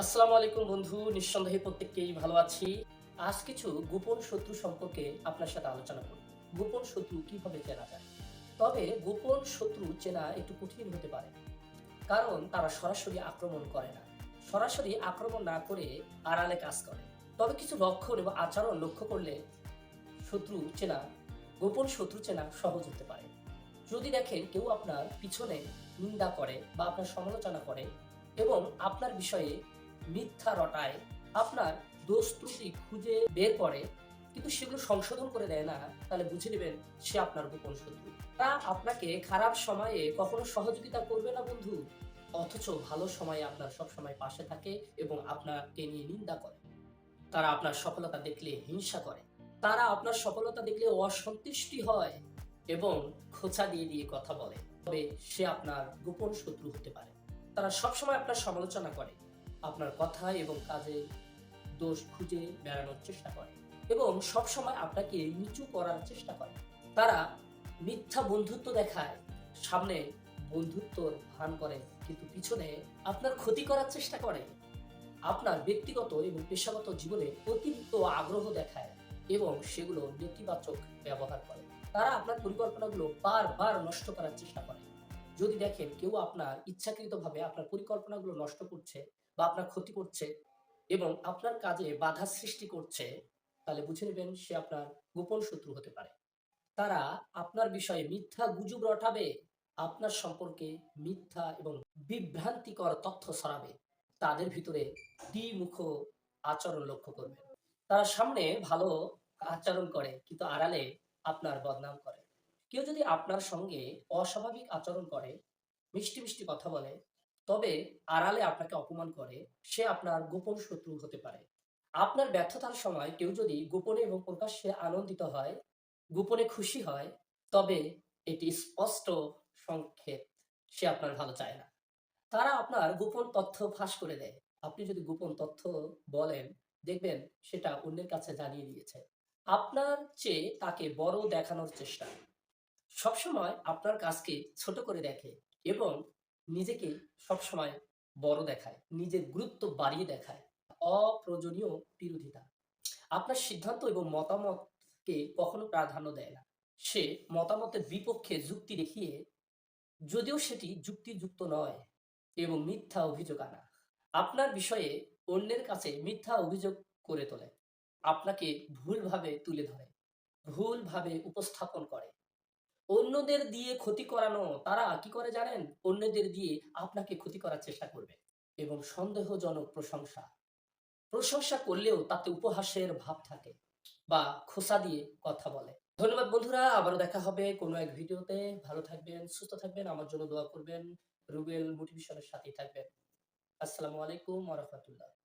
আসসালামু আলাইকুম বন্ধু, নিঃসন্দেহে প্রত্যেককেই ভালো আছি। আজ কিছু গোপন শত্রু সম্পর্কে আপনার সাথে আলোচনা করব। গোপন শত্রু কীভাবে চেনা যায়? তবে গোপন শত্রু চেনা একটু কঠিন হতে পারে, কারণ তারা সরাসরি আক্রমণ করে না। সরাসরি আক্রমণ না করে আড়ালে কাজ করে। তবে কিছু লক্ষণ এবং আচরণ লক্ষ্য করলে শত্রু চেনা, গোপন শত্রু চেনা সহজ হতে পারে। যদি দেখেন কেউ আপনার পিছনে নিন্দা করে বা আপনার সমালোচনা করে এবং আপনার বিষয়ে মিথ্যা রটায়, আপনার দোষ ত্রুটি খুঁজে বের করে, কিন্তু সেগুলো সংশোধন করে দেয় না, তাহলে বুঝে নেবেন সে আপনার গোপন শত্রু। তা আপনাকে খারাপ সময়ে কখনো সহযোগিতা করবে না, বন্ধু। অথচ ভালো সময়ে আপনার সব সময় পাশে থাকে এবং আপনাকে নিয়ে নিন্দা করে। তারা আপনার সফলতা দেখলে হিংসা করে। তারা আপনার সফলতা দেখলে অসন্তুষ্টি হয় এবং খোঁচা দিয়ে দিয়ে কথা বলে। তবে সে আপনার গোপন শত্রু হতে পারে। তারা সবসময় আপনার সমালোচনা করে। আপনার কথা এবং কাজে দোষ খুঁজে বেড়ানোর চেষ্টা করে এবং সবসময় আপনাকে নিচু করার চেষ্টা করে। তারা মিথ্যা বন্ধুত্ব দেখায়, সামনে বন্ধুত্বর ভান করে, কিন্তু পিছনে আপনার ক্ষতি করার চেষ্টা করে। আপনার ব্যক্তিগত এবং পেশাগত জীবনে অতিরিক্ত আগ্রহ দেখায় এবং সেগুলো নেতিবাচক ব্যবহার করে। তারা আপনার পরিকল্পনাগুলো বারবার নষ্ট করার চেষ্টা করে। যদি দেখেন কেউ আপনার ইচ্ছাকৃতভাবে আপনার পরিকল্পনাগুলো নষ্ট করছে বা আপনার ক্ষতি করছে এবং আপনার কাজে বাধা সৃষ্টি করছে, তাহলে বুঝে নেবেন সে আপনার গোপন শত্রু হতে পারে। তারা আপনার বিষয়ে মিথ্যা গুজব রটাবে, আপনার সম্পর্কে মিথ্যা এবং বিভ্রান্তিকর তথ্য ছড়াবে। তাদের ভিতরে দ্বিমুখ আচরণ লক্ষ্য করবেন তারা সামনে ভালো আচরণ করে, কিন্তু আড়ালে আপনার বদনাম করে। কেউ যদি আপনার সঙ্গে অস্বাভাবিক আচরণ করে, মিষ্টি মিষ্টি কথা বলে তবে আড়ালে আপনাকে অপমান করে, সে আপনার গোপন শত্রু হতে পারে। আপনার ব্যর্থতার সময় কেউ যদি গোপনে এবং প্রকাশ্যে আনন্দিত হয়, গোপনে খুশি হয়, তবে এটি স্পষ্ট সংক্ষেপ সে আপনার ভালো চায় না। তারা আপনার গোপন তথ্য ফাঁস করে দেয়। আপনি যদি গোপন তথ্য বলেন, দেখবেন সেটা অন্যের কাছে জানিয়ে দিয়েছে। আপনার চেয়ে তাকে বড় দেখানোর চেষ্টা। সবসময় আপনার কাজকে ছোট করে দেখে এবং নিজেকে সবসময় বড় দেখায়, নিজের গুরুত্ব বাড়িয়ে দেখায়। অপ্রয়োজনীয় বিরোধিতা। আপনার সিদ্ধান্ত এবং মতামতকে কখনো প্রাধান্য দেয় না। সে মতামতের বিপক্ষে যুক্তি দেখিয়ে, যদিও সেটি যুক্তিযুক্ত নয় এবং মিথ্যা অভিযোগ আনা। আপনার বিষয়ে অন্যের কাছে মিথ্যা অভিযোগ করে তোলে। আপনাকে ভুলভাবে তুলে ধরে, ভুলভাবে উপস্থাপন করে। অন্যদের দিয়ে ক্ষতি করানো, তারা কি করে জানেন? অন্যদের দিয়ে আপনাকে ক্ষতি করার চেষ্টা করবে এবং সন্দেহজনক প্রশংসা। প্রশংসা করলেও তাতে উপহাসের ভাব থাকে বা খোসা দিয়ে কথা বলে। ধন্যবাদ বন্ধুরা, আবারও দেখা হবে কোনো এক ভিডিওতে। ভালো থাকবেন, সুস্থ থাকবেন, আমার জন্য দোয়া করবেন। রুবেল মোটিভেশনের সাথেই থাকবেন। আসসালামু আলাইকুম রাহমাতুল্লাহ।